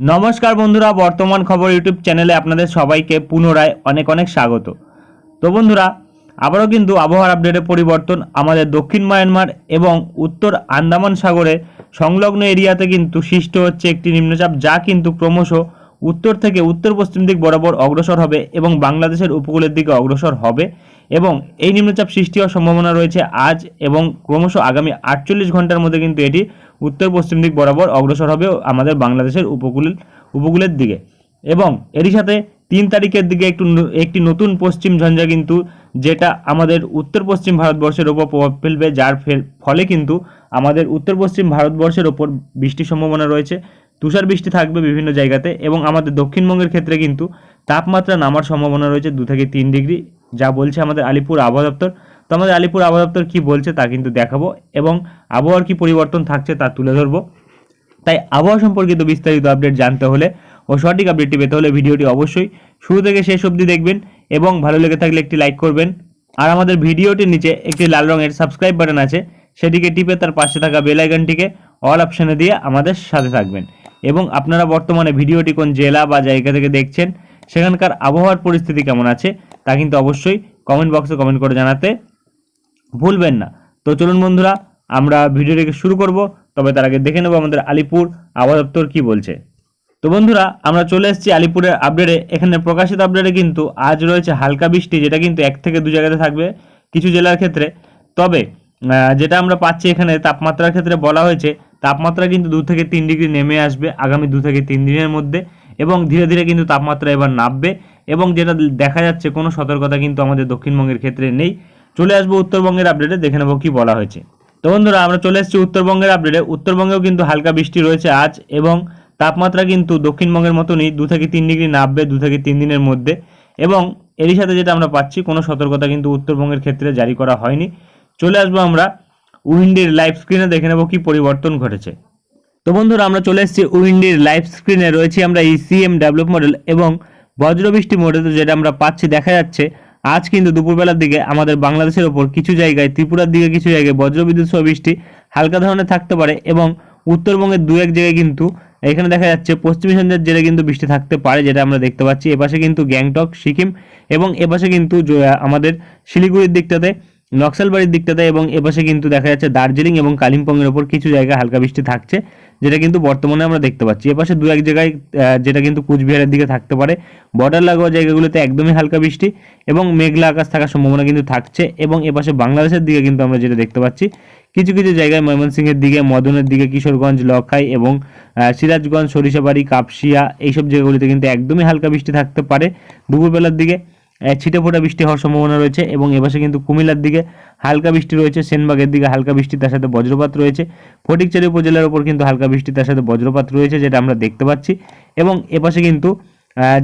নমস্কার বন্ধুরা, বর্তমান খবর ইউটিউব চ্যানেলে আপনাদের সবাইকে পুনরায় অনেক অনেক স্বাগত। তো বন্ধুরা, আবারও কিন্তু আবহাওয়ার আপডেটে পরিবর্তন আমাদের দক্ষিণ মায়ানমার এবং উত্তর আন্দামান সাগরে সংলগ্ন এরিয়াতে কিন্তু সৃষ্ট হচ্ছে একটি নিম্নচাপ, যা কিন্তু ক্রমশ উত্তর থেকে উত্তর পশ্চিম দিক বরাবর অগ্রসর হবে এবং বাংলাদেশের উপকূলের দিকে অগ্রসর হবে। এবং এই নিম্নচাপ সৃষ্টি হওয়ার সম্ভাবনা রয়েছে আজ এবং ক্রমশ আগামী আটচল্লিশ ঘণ্টার মধ্যে কিন্তু এটি উত্তর পশ্চিম দিক বরাবর অগ্রসর হবে আমাদের বাংলাদেশের উপকূল উপকূলের দিকে। এবং এরই সাথে তিন তারিখের দিকে একটু একটি নতুন পশ্চিম ঝঞ্ঝা কিন্তু যেটা আমাদের উত্তর পশ্চিম ভারতবর্ষের ওপর প্রভাব ফেলবে, যার ফলে কিন্তু আমাদের উত্তর পশ্চিম ভারতবর্ষের ওপর বৃষ্টির সম্ভাবনা রয়েছে। তুষার বৃষ্টি থাকবে বিভিন্ন জায়গাতে এবং আমাদের দক্ষিণবঙ্গের ক্ষেত্রে কিন্তু তাপমাত্রা নামার সম্ভাবনা রয়েছে দু থেকে তিন ডিগ্রি, যা বলছে আমাদের আলিপুর আবহাওয়া দপ্তর। তো আমাদের আলিপুর আবহাওয়া দপ্তর কী বলছে তা কিন্তু দেখাবো এবং আবহাওয়ার কী পরিবর্তন থাকছে তা তুলে ধরবো। তাই আবহাওয়া সম্পর্কিত বিস্তারিত আপডেট জানতে হলে ও সঠিক আপডেটটি পেতে হলে ভিডিওটি অবশ্যই শুরু থেকে শেষ অবধি দেখবেন এবং ভালো লেগে থাকলে একটি লাইক করবেন। আর আমাদের ভিডিওটির নিচে একটি লাল রঙের সাবস্ক্রাইব বাটন আছে, সেটিকে টিপে তার পাশে থাকা বেল আইকনটিকে অল অপশনে দিয়ে আমাদের সাথে থাকবেন। এবং আপনারা বর্তমানে ভিডিওটি কোন জেলা বা জায়গা থেকে দেখছেন সেখানকার আবহাওয়ার পরিস্থিতি কেমন আছে তা কিন্তু অবশ্যই কমেন্ট বক্সে কমেন্ট করে জানাতে ভুলবেন না। তো চলুন বন্ধুরা, আমরা ভিডিওটিকে শুরু করব, তবে তার আগে দেখে নেব আমাদের আলিপুর আবহাওয়া দপ্তর কী বলছে। তো বন্ধুরা, আমরা চলে এসেছি আলিপুরের আপডেটে এখানে প্রকাশিত আপডেটে কিন্তু আজ রয়েছে হালকা বৃষ্টি, যেটা কিন্তু এক থেকে দু জায়গাতে থাকবে কিছু জেলার ক্ষেত্রে। তবে যেটা আমরা পাচ্ছি এখানে তাপমাত্রার ক্ষেত্রে বলা হয়েছে, তাপমাত্রা কিন্তু দু থেকে তিন ডিগ্রি নেমে আসবে আগামী দু থেকে তিন দিনের মধ্যে। এবং ধীরে ধীরে কিন্তু তাপমাত্রা এবার নামবে এবং যেটা দেখা যাচ্ছে কোনো সতর্কতা কিন্তু আমাদের দক্ষিণবঙ্গের ক্ষেত্রে নেই। চলে আসব উত্তরবঙ্গের আপডেটে দেখে নেব কি বলা হয়েছে। তো বন্ধুরা, আমরা চলে এসেছি উত্তরবঙ্গের আপডেটে উত্তরবঙ্গেও কিন্তু হালকা বৃষ্টি রয়েছে আজ এবং তাপমাত্রা কিন্তু দক্ষিণবঙ্গের মতনই দু থেকে তিন ডিগ্রি নামবে দু থেকে তিন দিনের মধ্যে এবং এরই সাথে যেটা আমরা পাচ্ছি, কোনো সতর্কতা কিন্তু উত্তরবঙ্গের ক্ষেত্রে জারি করা হয়নি। চলে আসব আমরা উইন্ডির লাইভ স্ক্রিনে দেখে নেব কি পরিবর্তন ঘটেছে। তো বন্ধুরা, আমরা চলে এসেছি উইন্ডির লাইভ স্ক্রিনে। রয়েছি আমরা E ইসিএম ডেভেলপ মডেল এবং বজ্রবৃষ্টি মডেল যেটা আমরা পাচ্ছি, দেখা যাচ্ছে। আজ কিন্তু দুপুরবেলার দিকে আমাদের বাংলাদেশের ওপর কিছু জায়গায়, ত্রিপুরার দিকে কিছু জায়গায় বজ্রবিদ্যুৎ সহ বৃষ্টি হালকা ধরনের থাকতে পারে এবং উত্তরবঙ্গের দু এক জায়গায় কিন্তু এখানে দেখা যাচ্ছে পশ্চিমী সন্ধ্যার জেলে কিন্তু বৃষ্টি থাকতে পারে, যেটা আমরা দেখতে পাচ্ছি। এপাশে কিন্তু গ্যাংটক, সিকিম এবং এপাশে কিন্তু আমাদের শিলিগুড়ির দিকটাতে নকশালবাড়ির দিকটাতে এবং এপাশে কিন্তু দেখা যাচ্ছে দার্জিলিং এবং কালিম্পংয়ের ওপর কিছু জায়গায় হালকা বৃষ্টি থাকছে, যেটা কিন্তু বর্তমানে আমরা দেখতে পাচ্ছি। এপাশে দু এক জায়গায় যেটা কিন্তু কুচবিহারের দিকে থাকতে পারে। বর্ডার লাগোয়া জায়গাগুলোতে একদমই হালকা বৃষ্টি এবং মেঘলা আকাশ থাকার সম্ভাবনা কিন্তু থাকছে এবং এপাশে বাংলাদেশের দিকে কিন্তু আমরা যেটা দেখতে পাচ্ছি, কিছু কিছু জায়গায় ময়মনসিংহের দিকে, মদনের দিকে, কিশোরগঞ্জ, লখাই এবং সিরাজগঞ্জ, সরিষাবাড়ি, কাপসিয়া, এইসব জায়গাগুলিতে কিন্তু একদমই হালকা বৃষ্টি থাকতে পারে। দুপুরবেলার দিকে ছিটে ফোটা বৃষ্টি হওয়ার সম্ভাবনা রয়েছে এবং এপাশে কিন্তু কুমিল্লার দিকে হালকা বৃষ্টি রয়েছে, সেনবাগের দিকে হালকা বৃষ্টি, তার সাথে বজ্রপাত রয়েছে। ফটিকচারি উপজেলার ওপর কিন্তু হালকা বৃষ্টি, তার সাথে বজ্রপাত রয়েছে, যেটা আমরা দেখতে পাচ্ছি। এবং এপাশে কিন্তু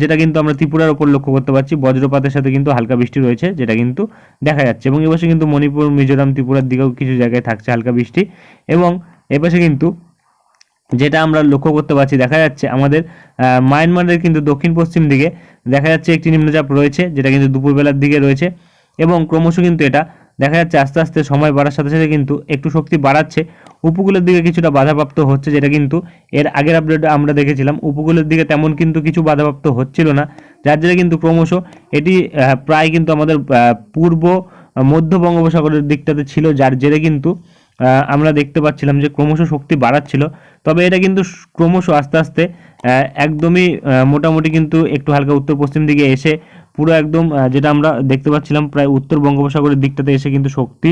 যেটা কিন্তু আমরা ত্রিপুরার ওপর লক্ষ্য করতে পারছি, বজ্রপাতের সাথে কিন্তু হালকা বৃষ্টি রয়েছে, যেটা কিন্তু দেখা যাচ্ছে। এবং এপাশে কিন্তু মণিপুর, মিজোরাম, ত্রিপুরার দিকেও কিছু জায়গায় থাকছে হালকা বৃষ্টি। এবং এপাশে কিন্তু যেটা আমরা লক্ষ্য করতে পারছি, দেখা যাচ্ছে আমাদের মায়ানমারের কিন্তু দক্ষিণ পশ্চিম দিকে দেখা যাচ্ছে একটি নিম্নচাপ রয়েছে, যেটা কিন্তু দুপুরবেলার দিকে রয়েছে এবং ক্রমশ কিন্তু এটা দেখা যাচ্ছে আস্তে আস্তে সময় বাড়ার সাথে সাথে কিন্তু একটু শক্তি বাড়াচ্ছে। উপকূলের দিকে কিছুটা বাধাপ্রাপ্ত হচ্ছে, যেটা কিন্তু এর আগের আপডেট আমরা দেখেছিলাম। উপকূলের দিকে তেমন কিন্তু কিছু বাধাপ্রাপ্ত হচ্ছিল না, যার জন্য কিন্তু ক্রমশ এটি প্রায় কিন্তু আমাদের পূর্ব, মধ্য বঙ্গোপসাগরের দিকটাতে ছিল, যার জেরে কিন্তু আমরা দেখতে পাচ্ছিলাম যে ক্রমশ শক্তি বাড়াচ্ছিল, তবে এটা কিন্তু ক্রমশ আস্তে আস্তে একদমই মোটামুটি কিন্তু একটু হালকা উত্তর পশ্চিম দিকে এসে পুরো একদম যেটা আমরা দেখতে পাচ্ছিলাম প্রায় উত্তর বঙ্গোপসাগরের দিকটাতে এসে কিন্তু শক্তি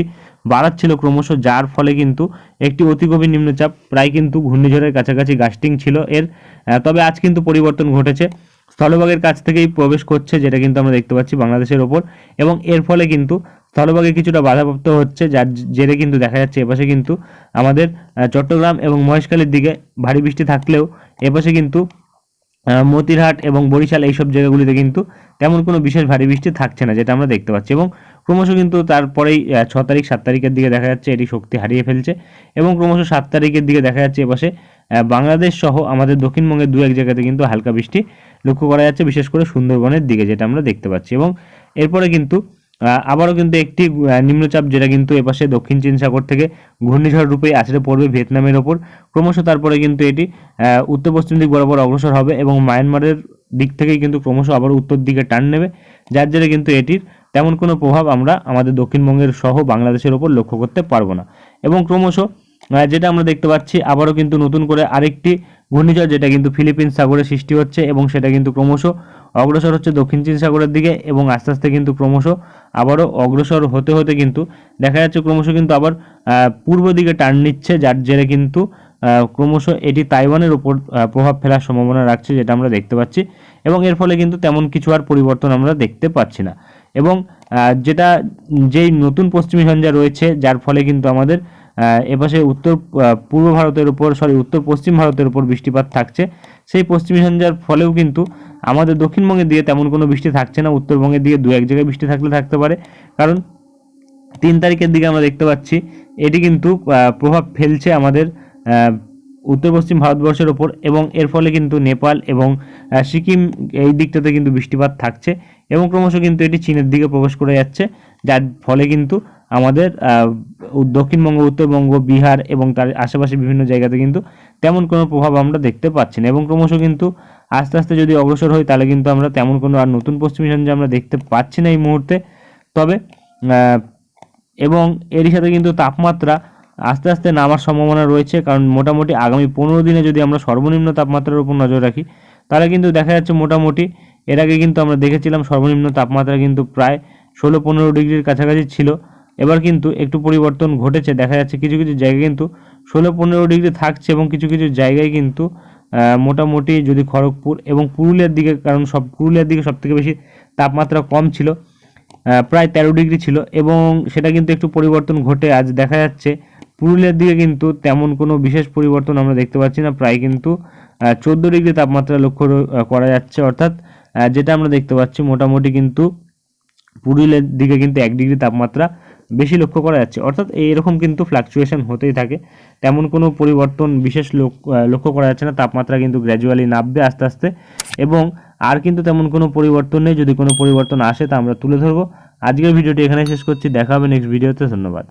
বাড়াচ্ছিল ক্রমশ, যার ফলে কিন্তু একটি অতি গভীর নিম্নচাপ, প্রায় কিন্তু ঘূর্ণিঝড়ের কাছাকাছি গাস্টিং ছিল এর তবে আজ কিন্তু পরিবর্তন ঘটেছে। স্থলভাগের কাছ থেকেই প্রবেশ করছে, যেটা কিন্তু আমরা দেখতে পাচ্ছি বাংলাদেশের ওপর, এবং এর ফলে কিন্তু স্থলভাগে কিছুটা বাধাপ্রাপ্ত হচ্ছে, যার জেরে কিন্তু দেখা যাচ্ছে এপাশে কিন্তু আমাদের চট্টগ্রাম এবং মহেশখালীর দিকে ভারী বৃষ্টি থাকলেও এপাশে কিন্তু মতিরহাট এবং বরিশাল এইসব জায়গাগুলিতে কিন্তু তেমন কোনো বিশেষ ভারী বৃষ্টি থাকছে না, যেটা আমরা দেখতে পাচ্ছি। এবং ক্রমশ কিন্তু তারপরেই ছ তারিখ, সাত তারিখের দিকে দেখা যাচ্ছে এটি শক্তি হারিয়ে ফেলছে। এবং ক্রমশ সাত তারিখের দিকে দেখা যাচ্ছে এপাশে বাংলাদেশ সহ আমাদের দক্ষিণবঙ্গের দু এক জায়গাতে কিন্তু হালকা বৃষ্টি লক্ষ্য করা যাচ্ছে, বিশেষ করে সুন্দরবনের দিকে, যেটা আমরা দেখতে পাচ্ছি। এবং এরপরে কিন্তু আবারও কিন্তু একটি নিম্নচাপ যেটা কিন্তু এপাশে দক্ষিণ চীন সাগর থেকে ঘূর্ণিঝড় রূপে আছড়ে পড়বে ভিয়েতনামের ওপর। ক্রমশ তারপরে কিন্তু এটি উত্তর পশ্চিম দিক বরাবর অগ্রসর হবে এবং মায়ানমারের দিক থেকেই কিন্তু ক্রমশ আবার উত্তর দিকে টান নেবে, যার জেরে কিন্তু এটির তেমন কোনো প্রভাব আমরা আমাদের দক্ষিণবঙ্গের সহ বাংলাদেশের ওপর লক্ষ্য করতে পারব না। এবং ক্রমশ যেটা আমরা দেখতে পাচ্ছি, আবারও কিন্তু নতুন করে আরেকটি ঘূর্ণিঝড় যেটা কিন্তু ফিলিপিন্স সাগরে সৃষ্টি হচ্ছে এবং সেটা কিন্তু ক্রমশ অগ্রসর হচ্ছে দক্ষিণ চীন সাগরের দিকে এবং আস্তে আস্তে কিন্তু ক্রমশ আবারও অগ্রসর হতে হতে কিন্তু দেখা যাচ্ছে ক্রমশ কিন্তু আবার পূর্ব দিকে টার্ন নিচ্ছে, যার জেরে কিন্তু ক্রমশ এটি তাইওয়ানের ওপর প্রভাব ফেলার সম্ভাবনা রাখছে যেটা আমরা দেখতে পাচ্ছি এবং এর ফলে কিন্তু তেমন কিছু আর পরিবর্তন আমরা দেখতে পাচ্ছি না। এবং যেটা যেই নতুন পশ্চিমী ঝঞ্ঝা রয়েছে, যার ফলে কিন্তু আমাদের এপাশে উত্তর পূর্ব ভারতের উপর সরি উত্তর পশ্চিম ভারতের উপর বৃষ্টিপাত থাকছে, সেই পশ্চিমী ঝঞ্ঝার ফলেও কিন্তু আমাদের দক্ষিণবঙ্গের দিকে তেমন কোনো বৃষ্টি থাকছে না, উত্তরবঙ্গের দিকে দু এক জায়গায় বৃষ্টি থাকলে থাকতে পারে। কারণ তিন তারিখের দিকে আমরা দেখতে পাচ্ছি, এটি কিন্তু প্রভাব ফেলছে আমাদের উত্তর পশ্চিম ভারতবর্ষের ওপর এবং এর ফলে কিন্তু নেপাল এবং সিকিম এই দিকটাতে কিন্তু বৃষ্টিপাত থাকছে এবং ক্রমশ কিন্তু এটি চীনের দিকে প্রবেশ করে যাচ্ছে। যার ফলে কিন্তু আমাদের দক্ষিণবঙ্গ, উত্তরবঙ্গ, বিহার এবং তার আশেপাশে বিভিন্ন জায়গাতে কিন্তু তেমন কোনো প্রভাব আমরা দেখতে পাচ্ছি না এবং ক্রমশ কিন্তু আস্তে আস্তে যদি অগ্রসর হই, তাহলে কিন্তু আমরা তেমন কোনো আর নতুন পশ্চিমী ঝঞ্ঝা আমরা দেখতে পাচ্ছি না এই মুহূর্তে। তবে এবং এরই সাথে কিন্তু তাপমাত্রা আস্তে আস্তে নামার সম্ভাবনা রয়েছে, কারণ মোটামুটি আগামী পনেরো দিনে যদি আমরা সর্বনিম্ন তাপমাত্রার উপর নজর রাখি, তাহলে কিন্তু দেখা যাচ্ছে মোটামুটি এর আগে কিন্তু আমরা দেখেছিলাম সর্বনিম্ন তাপমাত্রা কিন্তু প্রায় ষোলো পনেরো ডিগ্রির কাছাকাছি ছিল। এবার কিন্তু একটু পরিবর্তন ঘটেছে, দেখা যাচ্ছে কিছু কিছু জায়গায় কিন্তু ষোলো পনেরো ডিগ্রি থাকছে এবং কিছু কিছু জায়গায় কিন্তু মোটামুটি যদি খড়গপুর এবং পুরুলিয়ার দিকে, কারণ সব পুরুলিয়ার দিকে সব থেকে বেশি তাপমাত্রা কম ছিল প্রায় তেরো ডিগ্রি ছিল এবং সেটা কিন্তু একটু পরিবর্তন ঘটে। আজ দেখা যাচ্ছে পুরুলিয়ার দিকে কিন্তু তেমন কোনো বিশেষ পরিবর্তন আমরা দেখতে পাচ্ছি না। প্রায় কিন্তু চোদ্দ ডিগ্রি তাপমাত্রা লক্ষ্য করা যাচ্ছে। অর্থাৎ যেটা আমরা দেখতে পাচ্ছি মোটামুটি কিন্তু পুরুলিয়ার দিকে কিন্তু এক ডিগ্রি তাপমাত্রা বেশি লক্ষ্য করা যাচ্ছে। অর্থাৎ এরকম কিন্তু ফ্লাকচুয়েশন হতেই থাকে। তেমন কোনো পরিবর্তন বিশেষ লক্ষ্য করা যাচ্ছে না। তাপমাত্রা কিন্তু গ্র্যাজুয়ালি নামবে আস্তে আস্তে। এবং আর কিন্তু তেমন কোনো পরিবর্তন নেই। যদি কোনো পরিবর্তন আসে তা আমরা তুলে ধরবো। আজকের ভিডিওটি এখানে শেষ করছি। দেখা হবে নেক্সট ভিডিওতে ধন্যবাদ।